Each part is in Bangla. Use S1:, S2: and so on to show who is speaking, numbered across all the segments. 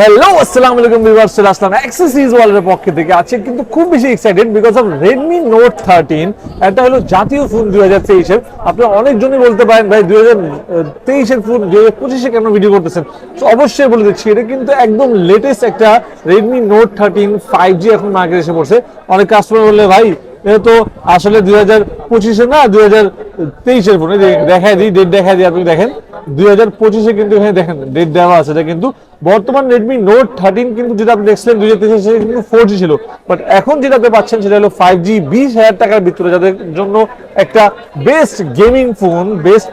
S1: হ্যালো আসসালামু আলাইকুম ভিউয়ার্স চলে আসলাম অ্যাক্সেসরিজ ওয়ার্ল্ডের পক্ষ থেকে। আছে কিন্তু খুব বেশি excited because of Redmi Note thirteen এটা হলো জাতীয় ফোন দুই হাজার তেইশের আপনারা অনেকজনই বলতে পারেন, ভাই, দুই হাজার তেইশের ফোন দুই হাজার পঁচিশে কেন ভিডিও করতেছেন? তো অবশ্যই বলে দিচ্ছি, এটা কিন্তু একদম লেটেস্ট একটা Redmi Note thirteen five G এখন মার্কেটে এসে পড়ছে। অনেক কাস্টমার বললে, ভাই এটা তো আসলে দুই হাজার পঁচিশে না, দুই হাজার তেইশের ফোন দেখাই দিই ডেট দেখাই দিই, আপনি দেখেন, দুই হাজার পঁচিশে কিন্তু এখানে দেখেন ডেট দেওয়া আছে, এটা কিন্তু বর্তমান রেডমি নোট থার্টিন কিন্তু যেটা আপনি দেখছিলেন, দুই হাজার তেইশে কিন্তু ফোর জি ছিল। বাট এখন যেটা আপনি পাচ্ছেন, সেটা হলো ফাইভ জি বিশ হাজার টাকার ভিতরে যাদের জন্য একটা বেস্ট গেমিং ফোন বেস্ট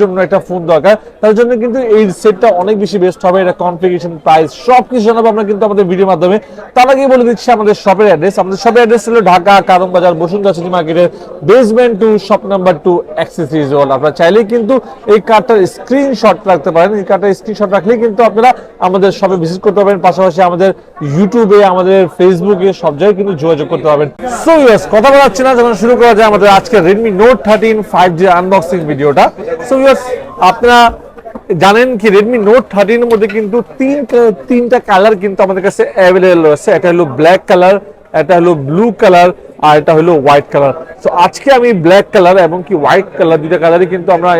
S1: জন্য একটা ফোন দরকার, তার জন্য কিন্তু এই সেটটা অনেক বেশি বেস্ট হবে, এটা কনফিগারেশন প্রাইস সব কিছু জানাব আমরা কিন্তু আমাদের ভিডিওর মাধ্যমে। তার আগে বলে দিচ্ছি আমাদের শপের অ্যাড্রেস আমাদের শপের অ্যাড্রেস হলো ঢাকা, কারণ বাজার, বসুন্ধরা সিটি মার্কেটের basement two shop number two accessories world আপনারা চাইলেই কিন্তু এই কার্ডটার স্ক্রিনশট রাখতে পারেন। এই কার্ডটার স্ক্রিনশট রাখলেই কিন্তু আপনারা আমাদের শপে ভিজিট করতে পারবেন। পাশাপাশি আমাদের ইউটিউবে আমাদের ফেসবুকে সব জায়গায় কিন্তু যোগাযোগ করতে পারবেন। সো ইয়েস কথা বলাচ্ছি না। যখন শুরু করা যায় আমাদের আজকে Redmi Note thirteen five G unboxing ভিডিওটা সো ইয়েস আপনারা জানেন কি রেডমি নোট থার্টিনের মধ্যে কিন্তু তিন তিনটা কালার কিন্তু আমাদের কাছে অ্যাভেলেবেল রয়েছে। এটা হলো ব্ল্যাক কালার এটা হলো ব্লু কালার আর এটা হলো হোয়াইট কালার তো আজকে আমি ব্ল্যাক কালার এবং কি হোয়াইট কালার দুইটা কালারই কিন্তু আমরা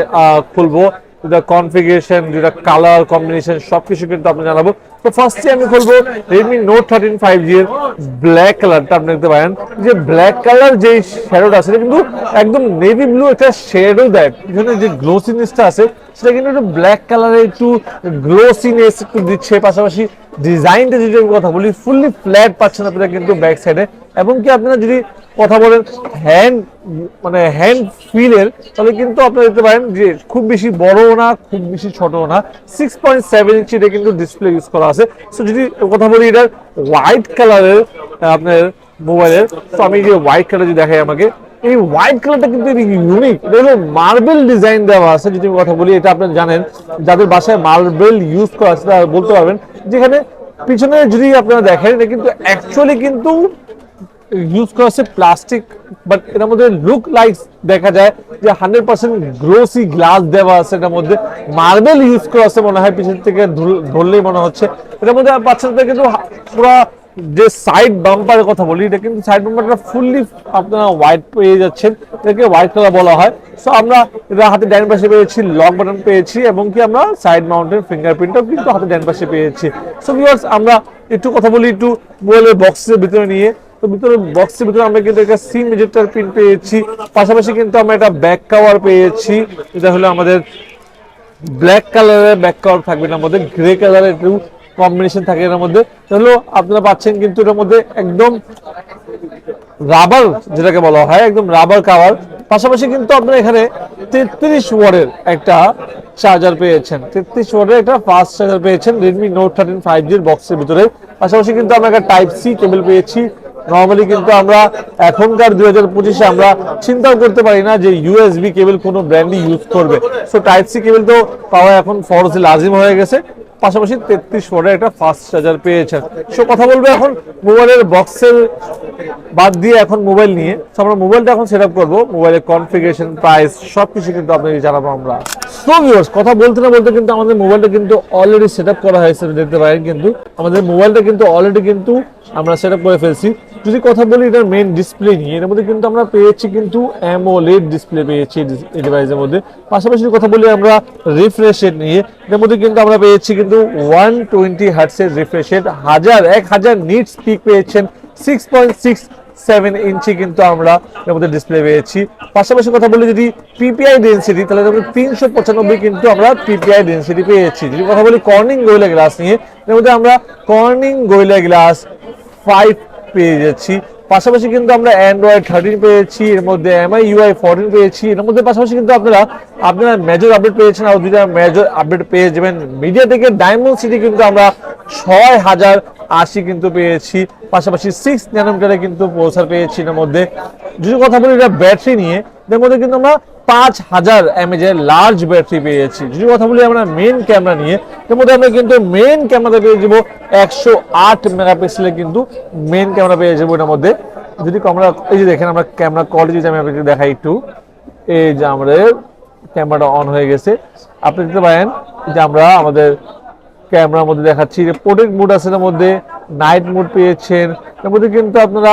S1: খুলবো। যেটা কনফিগারেশন যেটা কালার কম্বিনেশন সবকিছু কিন্তু আপনি জানাব। তো ফার্স্টে আমি Redmi Note thirteen five G এর ব্ল্যাক কালারটা আপনি দেখতে পারেন। যে ব্ল্যাক কালার যে শ্যাডোটা সেটা কিন্তু একদম নেভি ব্লু একটা শ্যাডো দেয়। পিছনে যে গ্লোসিনেসটা আছে, সেটা কিন্তু একটু ব্ল্যাক কালারে একটু গ্লোসিনেস একটু দিচ্ছে। পাশাপাশি ডিজাইনটা যদি আমি কথা বলি ফুললি ফ্ল্যাট পাচ্ছেন আপনারা কিন্তু ব্যাক সাইডে এবং কি আপনারা যদি কথা বলেন হ্যান্ড মানে হ্যান্ড ফিলের তাহলে কিন্তু আপনারা দেখতে পারেন যে খুব বেশি বড়ও না, খুব বেশি ছোটও না। সিক্স পয়েন্ট সেভেন ইঞ্চি এটা কিন্তু ডিসপ্লে ইউজ করা আছে। সো যদি কথা বলি এটার হোয়াইট কালারের আপনার মোবাইলের তো আমি যে হোয়াইট কালার যদি দেখাই আমাকে, এই হোয়াইট কালারটা কিন্তু ইউনিক এটা হলো মার্বেল ডিজাইন দেওয়া আছে, যদি কথা বলি, এটা আপনারা জানেন। যাদের বাসায় মার্বেল ইউজ করা আছে, তারা বলতে পারবেন। যেখানে পিছনে যদি আপনারা দেখেন, এটা কিন্তু অ্যাকচুয়ালি কিন্তু ইউজ করা হচ্ছে প্লাস্টিক বাট এটার মধ্যে লুক লাইক দেখা যায় যে হান্ড্রেড পার্সেন্ট গ্লোসি গ্লাস দেওয়া আছে এটার মধ্যে। মার্বেল ইউজ করা আছে মনে হয় পিছন থেকে ধরলেই মনে হচ্ছে। এটার মধ্যে বাচ্চাদের কিন্তু পুরা যে সাইড বাম্পারের কথা বলি, এটা কিন্তু সাইড বাম্পারটা ফুললি আপনারা হোয়াইট পেয়ে যাচ্ছেন। এটাকে হোয়াইট কালার বলা হয়। সো আমরা এটা হাতে ডান পাশে পেয়েছি লক বাটন পেয়েছি, এবং কি আমরা সাইড মাউন্টেন ফিঙ্গারপ্রিন্টও কিন্তু হাতে ডান পাশে পেয়েছি। সো ভিউয়ার্স আমরা একটু কথা বলি, একটু মোবাইলের বক্সের ভিতরে নিয়ে। তো ভিতরে বক্সের ভিতরে আমরা কিন্তু একটা সিম ইজেক্টর পিন পেয়েছি। পাশাপাশি কিন্তু আমরা একটা ব্যাক কভার পেয়েছি। এটা হলো আমাদের ব্ল্যাক কালারের ব্যাক কভার থাকবে এর মধ্যে। গ্রে কালারের একটু কম্বিনেশন থাকে এর মধ্যে। হলো আপনারা পাচ্ছেন কিন্তু এর মধ্যে একদম রাবার যেটাকে বলা হয়, একদম রাবার কাভার পাশাপাশি কিন্তু আপনারা এখানে তেত্রিশ ওয়ার্ডের একটা চার্জার পেয়েছেন। তেত্রিশ ওয়ার্ডের একটা ফাস্ট চার্জার পেয়েছেন। রেডমি নোট থার্টিন ফাইভ জির বক্সের ভিতরে। পাশাপাশি কিন্তু আমরা একটা টাইপ সি কেবল পেয়েছি। নর্মালি কিন্তু আমরা এখনকার দুই হাজার পঁচিশে আমরা চিন্তাও করতে পারি না যে ইউএসবি কেবল কোনো ব্র্যান্ডই ইউজ করবে। সো টাইপ সি কেবল তো পাওয়া এখন ফরজ, লাজিম হয়ে গেছে। পাশাপাশি তেত্রিশ ওয়াটের একটা ফাস্ট চার্জার পেয়েছেন। সো কথা বলব এখন মোবাইলের বক্সের বাদ দিয়ে এখন মোবাইল নিয়ে। আমরা মোবাইলটা এখন সেট আপ করব মোবাইলের কনফিগারেশন প্রাইস সবকিছু কিন্তু আপনাকে জানাব আমরা। সো ভিউয়ার্স কথা বলতে না বলতে কিন্তু আমাদের মোবাইলটা কিন্তু অলরেডি সেট আপ করা হয়েছে, দেখতে পারেন কিন্তু। আমাদের মোবাইলটা কিন্তু অলরেডি কিন্তু আমরা সেট করে ফেলছি। যদি কথা বলি এটার মেইন ডিসপ্লে নিয়ে, এর মধ্যে কিন্তু আমরা পেয়েছি কিন্তু অ্যামোলেড ডিসপ্লে পেয়েছি এই ডিভাইসের মধ্যে। পাশাপাশি যদি কথা বলি আমরা রিফ্রেশ রেট নিয়ে, এর মধ্যে কিন্তু আমরা পেয়েছি কিন্তু ওয়ান টোয়েন্টি হার্টসের রিফ্রেশ রেট হাজার, এক হাজার নিট স্পিক পেয়েছেন। Six point six seven inch কিন্তু আমরা এর মধ্যে ডিসপ্লে পেয়েছি। পাশাপাশি কথা বলি যদি পিপিআই ডেন্সিটি তাহলে তিনশো পঁচানব্বই কিন্তু আমরা পিপিআই ডেন্সিটি পেয়েছি। যদি কথা বলি কর্নিং গোয়েলা গ্লাস নিয়ে, এর মধ্যে আমরা কর্নিং গোয়েলা গ্লাস ফাইভ পেয়ে যাচ্ছি। পাশাপাশি কিন্তু আমরা অ্যান্ড্রয়েড থার্টিন পেয়েছি, এর মধ্যে এমআই ইউআই ফোরটিন পেয়েছি, এর মধ্যে পাশাপাশি কিন্তু আপনারা আপনারা মেজর আপডেট পেয়েছেন আর দুইটা মেজর আপডেট পেয়ে যাবেন। মিডিয়া থেকে ডায়মন্ড সিটি কিন্তু আমরা ছয় হাজার আশি কিন্তু পেয়েছি, পাশাপাশি সিক্স ন্যানোমিটারে কিন্তু পৌঁছার পেয়েছি এর মধ্যে। যদি কথা বলি, এটা ব্যাটারি নিয়ে। এর মধ্যে কিন্তু আমরা পাঁচ হাজার এমএজ এর লার্জ ব্যাটারি পেয়েছি। যদি কথা বলি, আমরা মেন ক্যামেরা নিয়ে। এর মধ্যে আমরা কিন্তু মেন ক্যামেরা পেয়ে যাব একশো আট মেগাপিক্সেলের কিন্তু মেন ক্যামেরা পেয়ে যাব এটার মধ্যে। যদি আমরা, এই যে দেখেন আমরা ক্যামেরা কোয়ালিটি যদি আমি আপনাকে দেখাই একটু। এই যে আমাদের ক্যামেরাটা অন হয়ে গেছে। আপনি দেখতে পারেন যে আমরা আমাদের ক্যামেরার মধ্যে দেখাচ্ছি যে প্রোটেক্ট মুড আছে এর মধ্যে নাইট মুড পেয়েছেন, এর মধ্যে কিন্তু আপনারা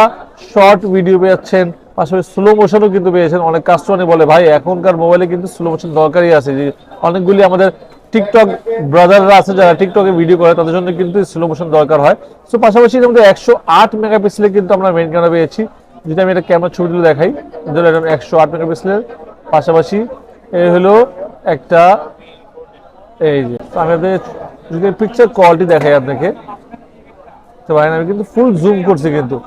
S1: শর্ট ভিডিও পেয়েছেন, পাশাপাশি স্লো মোশনও কিন্তু পেয়েছেন, অনেক কাস্টমার বলে, ভাই, এখনকার মোবাইলে কিন্তু স্লো মোশন দরকারই আছে। যে অনেকগুলি আমাদের টিকটক ব্রাদাররা আছে, যারা টিকটকে ভিডিও করে, তাদের জন্য কিন্তু স্লো মোশন দরকার হয়। সো পাশাপাশি এর মধ্যে একশো আট মেগাপিক্সেলের কিন্তু আমরা মেন ক্যামেরা পেয়েছি। যেটা আমি একটা ক্যামেরা ছবি তুলে দেখাই, ধরো এটা একশো আট মেগাপিক্সেলের পাশাপাশি এই হলো একটা, এই যে আমি যদি পিকচার কোয়ালিটি দেখাই আপনাকে। তো ভাই আমি কিন্তু ফুল জুম করছি কিন্তু।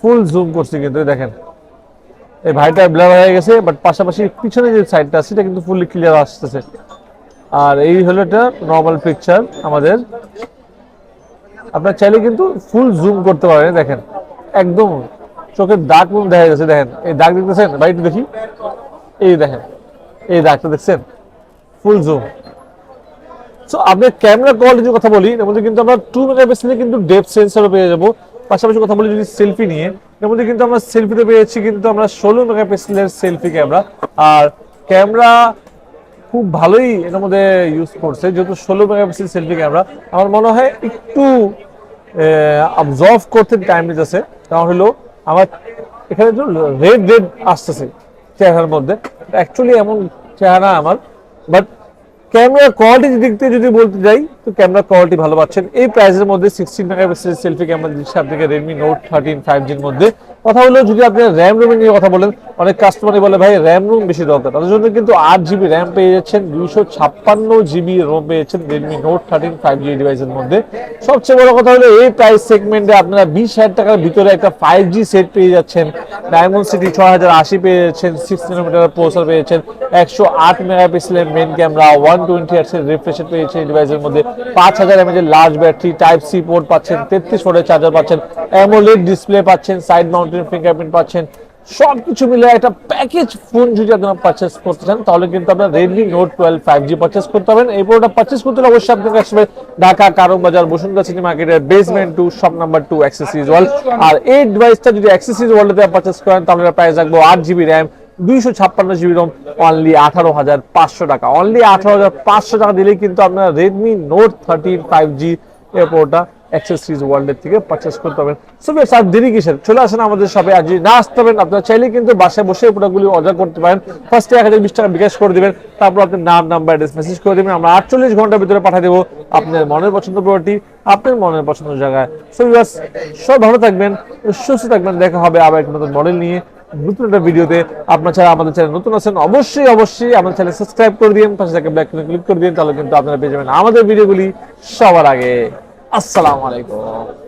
S1: ফুল জুম করছি কিন্তু দেখেন। এই ভাইটা ব্লার হয়ে গেছে বাট পাশাপাশি পিছনে যে সাইডটা আছে সেটা কিন্তু ফুললি ক্লিয়ার আসতেছে। আর এই হলো এটা নর্মাল পিকচার আমাদের। আপনার চাইলে কিন্তু ফুল জুম করতে পারেন দেখেন। একদম চোখের দাগ দেখা গেছে দেখেন। এই দাগ দেখতেছেন? ভাই, একটু দেখি। এই দেখেন, এই দাগটা দেখছেন? ফুল জুম সো আপনি ক্যামেরা কোয়ালিটির কথা বলি, এর মধ্যে কিন্তু আমরা টু মেগাপিক্সেলের কিন্তু ডেপথ সেন্সরও পেয়ে যাব। পাশাপাশি কথা বলি যদি সেলফি নিয়ে, এর মধ্যে কিন্তু আমরা সেলফিতে পেয়েছি কিন্তু আমরা ষোলো মেগাপিক্সেলের সেলফি ক্যামেরা আর ক্যামেরা খুব ভালোই এর মধ্যে ইউজ করছে, যেহেতু ষোলো মেগাপিক্সেল সেলফি ক্যামেরা আমার মনে হয় একটু অবজর্ভ করতে টাইম নিতেছে। কারণ হলো, আমার এখানে তো রেড রেড আসতেছে চেহারার মধ্যে। অ্যাকচুয়ালি এমন চেহারা আমার বাট ক্যামেরা কোয়ালিটি দিক থেকে যদি বলতে যাই, তো ক্যামেরা কোয়ালিটি ভালো পাচ্ছেন। এই প্রাইসের মধ্যে সিক্সটিন মেগাপিক্সেল সেলফি ক্যামেরা দিচ্ছে আপনাকে রেডমি নোট থার্টিন ফাইভ জির মধ্যে। কথা হলো, যদি আপনি র্যাম রোম নিয়ে কথা বলেন অনেক কাস্টমারই বলে, ভাই র্যাম রুম বেশি দরকার। তাদের জন্য কিন্তু আট জিবি র্যাম পেয়ে যাচ্ছেন, দুইশো ছাপ্পান্ন জিবি রোম পেয়েছেন Redmi Note thirteen five G ডিভাইসের মধ্যে। সবচেয়ে বড় কথা হলো, এই প্রাইস সেগমেন্টে আপনারা বিশ হাজার টাকার ভিতরে একটা ফাইভ জি সেট পেয়ে যাচ্ছেন। ডায়মন্ড সিটি ছয় হাজার আশি পেয়ে যাচ্ছেন সিক্স কিলোমিটার প্রসেসর পেয়েছেন একশো আট মেগাপিক্সেলের মেন ক্যামেরা ওয়ান টোয়েন্টি আর্টসের রিফ্রেশন পেয়েছেন এই ডিভাইসের মধ্যে। পাঁচ হাজার এমএজ এর large battery type C port পাচ্ছেন, তেত্রিশ ওয়াটের চার্জার পাচ্ছেন অ্যামোলেড ডিসপ্লে পাচ্ছেন সাইড মাউন্টেন ফিঙ্গারপ্রিন্ট পাচ্ছেন সব কিছু মিলে একটা প্যাকেজ ফোন যদি আপনারা পারচেস করতে চান, তাহলে কিন্তু আপনার Redmi Note twelve five G purchase করতে পারবেন। এই প্রোডাক্টটা পারচেস করতে হলে অবশ্যই আপনাকে আসবে ঢাকা কারণ বাজার বসুন্ধরা সিটি মার্কেটের basement two shop number two accessories world আর এই ডিভাইসটা যদি অ্যাক্সেসরিজ ওয়ার্ল্ডে পারচেস করেন, তাহলে প্রাইস রাখব আট জিবি র্যাম দুইশো ছাপ্পান্ন জিবি রম অনলি আঠারো হাজার পাঁচশো টাকা। অনলি আঠারো হাজার পাঁচশো টাকা দিলেই কিন্তু আপনারা Redmi Note thirteen five G এই প্রোডাক্টটা অ্যাক্সেসরিজ ওয়ার্ল্ডের থেকে পারচেস করতে পারবেন। সো দেরি চলে আসেন আমাদের না আসতে পারেন, আপনারা চাইলে কিন্তু বাসায় বসে প্রোডাক্টগুলি অর্ডার করতে পারেন। ফার্স্টে এক হাজার বিশ টাকা বিকাশ করে দিবেন, তারপর আপনার নাম নাম্বার অ্যাড্রেস মেসেজ করে দেবেন। আমরা আটচল্লিশ ঘণ্টার ভিতরে পাঠিয়ে দেবো আপনার মনের পছন্দ প্রোডাক্টটি আপনার মনের পছন্দ জায়গায়। সো সব ভালো থাকবেন, সুস্থ থাকবেন, দেখা হবে আবার একটা নতুন মডেল নিয়ে, নতুন একটা ভিডিওতে আপনার ছাড়া আমাদের চ্যানেল নতুন আছেন, অবশ্যই অবশ্যই আমাদের চ্যানেল সাবস্ক্রাইব করে দিন, পাশে ব্ল্যাক ক্লিক করে দিন, তাহলে কিন্তু আপনারা পেয়ে যাবেন আমাদের ভিডিওগুলি সবার আগে। আসসালামু আলাইকুম।